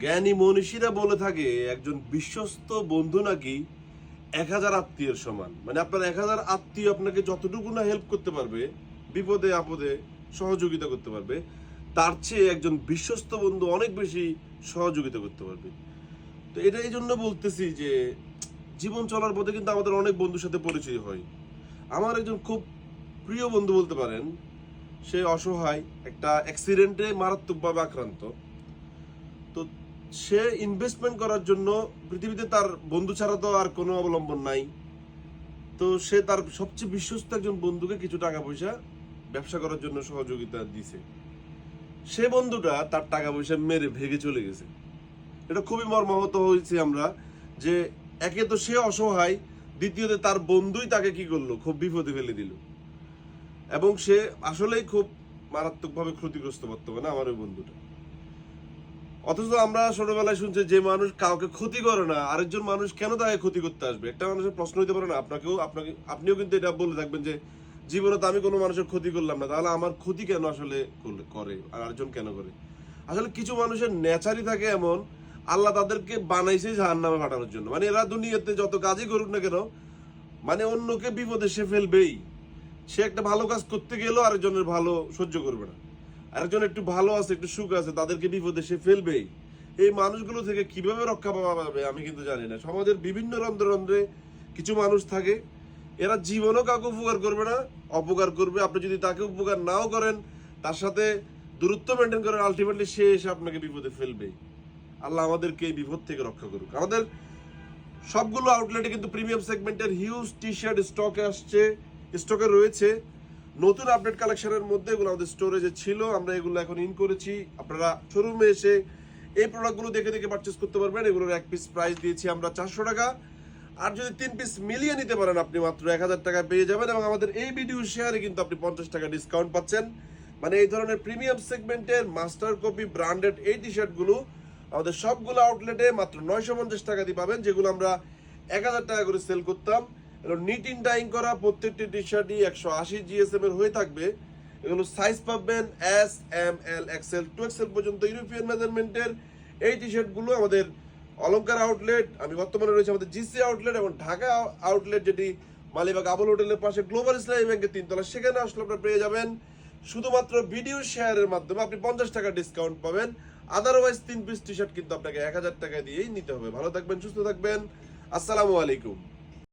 জ্ঞানী মনীষীরা বলে থাকে, একজন বিশ্বস্ত বন্ধু নাকি এক হাজার আত্মীয়ের সমান। মানে আপনার এক হাজার আত্মীয় আপনাকে যতটুকু না হেল্প করতে পারবে, বিপদে, আপদে সহযোগিতা করতে পারবে, তার চেয়ে একজন বিশ্বস্ত বন্ধু অনেক বেশি সহযোগিতা করতে পারবে। তো এটা এই জন্য বলতেছি যে, জীবন চলার পথে কিন্তু আমাদের অনেক বন্ধুর সাথে পরিচয় হয়। আমার একজন খুব প্রিয় বন্ধু বলতে পারেন, সে অসহায়, একটা অ্যাক্সিডেন্টে মারাত্মকভাবে আক্রান্ত। তো সে ইনভেস্টমেন্ট করার জন্য পৃথিবীতে তার বন্ধু ছাড়া তো আর কোনো অবলম্বন নাই। তো সে তার সবচেয়ে বিশ্বস্ত একজন বন্ধুকে কিছু টাকা পয়সা ব্যবসা করার জন্য সহযোগিতা দিছে। সে বন্ধুটা তার টাকা পয়সা মেরে ভেগে চলে গেছে। এটা খুবই মর্মাহত হয়েছি আমরা যে একে তো সে অসহায়, দ্বিতীয়তে তার বন্ধুই তাকে কি করল? খুব বিপদে ফেলে দিল। এবং সে আসলেই খুব মারাত্মকভাবে ক্ষতিগ্রস্ত বর্তমানে আমার ওই বন্ধুটা। অথচ আমরা ছোটবেলায় শুনছি যে মানুষ কাউকে ক্ষতি করে না, আরেকজন মানুষ কেন তাকে ক্ষতি করতে আসবে? একটা মানুষের প্রশ্ন হইতে পারে না। আপনাকেও, আপনাকে, আপনিও কিন্তু এটা বলে থাকবেন যে, জীবনে তো আমি কোনো মানুষের ক্ষতি করলাম না। তাহলে আমার ক্ষতি কেন আসলে করে? আর আরেকজন কেন করে? আসলে কিছু মানুষের নেচারই থাকে এমন, আল্লাহ তাদেরকে বানাইছে জাহান নামে পাঠানোর জন্য। মানে এরা দুনিয়াতে যত কাজই করুক না কেন মানে অন্যকে বিপদে সে ফেলবেই। সে একটা ভালো কাজ করতে গেলেও আরেকজনের ভালো সহ্য করবে না। আরেকজন একটু ভালো আছে, একটু সুখ আছে, তাদেরকে বিপদে সে ফেলবেই। এই মানুষগুলো থেকে কীভাবে রক্ষা পাওয়া যাবে আমি কিন্তু জানি না। সমাজের বিভিন্ন রন্ধ্রে রন্ধ্রে কিছু মানুষ থাকে, এরা জীবনও কাউকে উপকার করবে না, অপকার করবে। আপনি যদি তাকে উপকার নাও করেন, তার সাথে দূরত্ব মেনটেন করেন আলটিমেটলি সে এসে আপনাকে বিপদে ফেলবে। আল্লাহ আমাদেরকে এই বিপদ থেকে রক্ষা করুক। আমাদের সবগুলো আউটলেটে কিন্তু প্রিমিয়াম সেগমেন্টের হিউজ টি শার্ট স্টকে আসছে স্টকে রয়েছে। নতুন আপডেট কালেকশনের মধ্যে এগুলো আমাদের স্টোরেজে ছিল, আমরা এগুলো এখন ইন করেছি। আপনারা শোরুমে এসে এই প্রোডাক্টগুলো দেখে দেখে পারচেস করতে পারবেন। এগুলোর এক পিস প্রাইস দিয়েছি আমরা চারশো টাকা। আর যদি তিন পিস মিলিয়ে নিতে পারেন, আপনি মাত্র এক হাজার টাকা পেয়ে যাবেন এবং আমাদের এই ভিডিও শেয়ারে কিন্তু আপনি পঞ্চাশ টাকা ডিসকাউন্ট পাচ্ছেন। মানে এই ধরনের প্রিমিয়াম সেগমেন্টের মাস্টার কপি ব্র্যান্ডেড এই টি শার্টগুলো আমাদের সবগুলো আউটলেটে মাত্র নয়শো পঞ্চাশ টাকা দিয়ে পাবেন, যেগুলো আমরা এক হাজার টাকা করে সেল করতাম। এগুলো নিট ইন ডাইং করা, প্রত্যেকটি টি শার্টই একশো আশি জিএসএম এর হয়ে থাকবে। এগুলো সাইজ পাবেন S M L XL two XL পর্যন্ত ইউরোপিয়ান মেজারমেন্টের এই টি শার্টগুলো আমাদের অলংকার আউটলেট আমি বর্তমানে রয়েছে আমাদের জিসি আউটলেট এবং ঢাকা আউটলেট যেটি মালিবাগ আবুল হোটেলের পাশে গ্লোবাল ইসলামী ব্যাংকের তিনতলা। সেখানে আসলে আপনারা পেয়ে যাবেন শুধুমাত্র ভিডিও শেয়ারের মাধ্যমে আপনি পঞ্চাশ টাকা ডিসকাউন্ট পাবেন। আদারওয়াইজ তিন পিস টি শার্ট কিন্তু আপনাকে এক হাজার টাকা দিয়েই নিতে হবে। ভালো থাকবেন, সুস্থ থাকবেন। আসসালামু আলাইকুম।